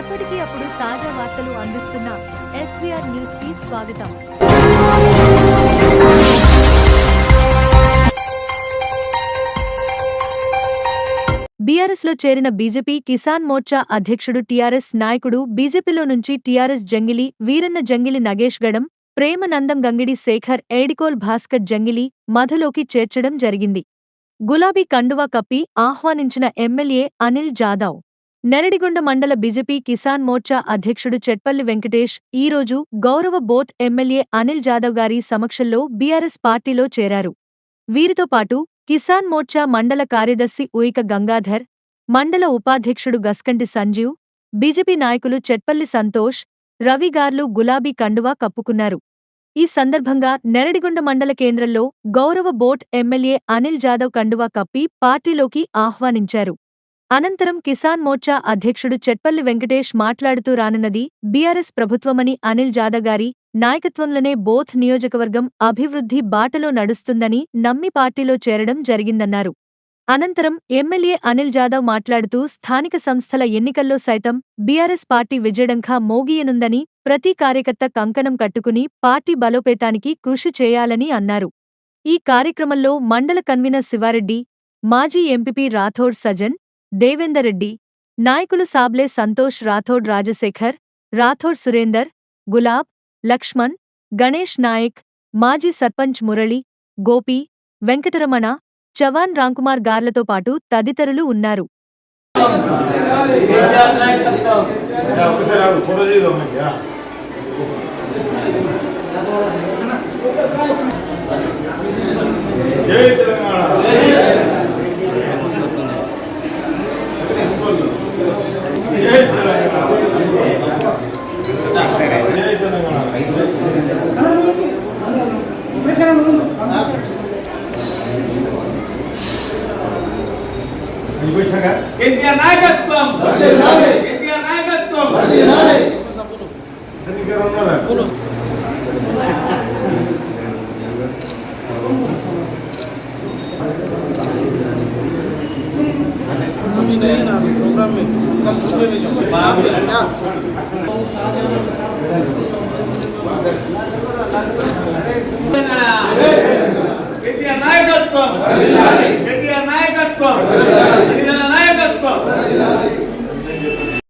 ఎప్పటికీ అప్పుడు తాజా వార్తలు అందిస్తున్న ఎస్వీఆర్ న్యూస్కి స్వాగతం. బీఆర్ఎస్లో చేరిన బీజేపీ కిసాన్ మోర్చా అధ్యక్షుడు టీఆర్ఎస్ నాయకుడు బీజేపీలో నుంచి టీఆర్ఎస్ జంగిలి వీరన్న జంగిలి నగేష్ గడం ప్రేమనందం గంగిడి శేఖర్ ఏడికోల్ భాస్కర్ జంగిలి మధులోకి చేర్చడం జరిగింది. గులాబీ కండువా కప్పి ఆహ్వానించిన ఎమ్మెల్యే అనిల్ జాదవ్. నెరడిగొండ మండల బీజేపీ కిసాన్ మోర్చా అధ్యక్షుడు చెట్పల్లి వెంకటేష్ ఈరోజు గౌరవ బోట్ ఎమ్మెల్యే అనిల్ జాదవ్ గారి సమక్షంలో బీఆర్ఎస్ పార్టీలో చేరారు. వీరితో పాటు కిసాన్ మోర్చా మండల కార్యదర్శి ఉయిక గంగాధర్ మండల ఉపాధ్యక్షుడు గస్కంటి సంజీవ్ బీజేపీ నాయకులు చెట్పల్లి సంతోష్ రవిగార్లు గులాబీ కండువా కప్పుకున్నారు. ఈ సందర్భంగా నెరడిగొండ మండల కేంద్రంలో గౌరవ బోట్ ఎమ్మెల్యే అనిల్ జాదవ్ కండువా కప్పి పార్టీలోకి ఆహ్వానించారు. అనంతరం కిసాన్ మోర్చా అధ్యక్షుడు చెట్పల్లి వెంకటేష్ మాట్లాడుతూ రానున్నది బీఆర్ఎస్ ప్రభుత్వమని అనిల్ జాదవ్ గారి నాయకత్వంలోనే బోథ్ నియోజకవర్గం అభివృద్ధి బాటలో నడుస్తుందని నమ్మి పార్టీలో చేరడం జరిగిందన్నారు. అనంతరం ఎమ్మెల్యే అనిల్ జాదవ్ మాట్లాడుతూ స్థానిక సంస్థల ఎన్నికల్లో సైతం బీఆర్ఎస్ పార్టీ విజయడంఖా మోగియనుందని ప్రతి కార్యకర్త కంకణం కట్టుకుని పార్టీ బలోపేతానికి కృషి చేయాలని అన్నారు. ఈ కార్యక్రమంలో మండల కన్వీనర్ శివారెడ్డి మాజీ ఎంపీపీ రాథోడ్ సజన్ దేవేందర్ రెడ్డి నాయకులు సాబ్లే సంతోష్ రాథోడ్ రాజశేఖర్ రాథోడ్ సురేందర్ గులాబ్ లక్ష్మణ్ గణేష్ నాయక్ మాజీ సర్పంచ్ మురళి గోపి వెంకటరమణ చవాన్ రాంకుమార్ గార్లతో పాటు తదితరులు ఉన్నారు. జై తెలంగాణ. కేసీఆర్ నాయకత్వం కేసీఆర్ నాయకత్వం प्रोग्राम में कल सुबह में जो आप ना కేసీఆర్ నాయకత్వం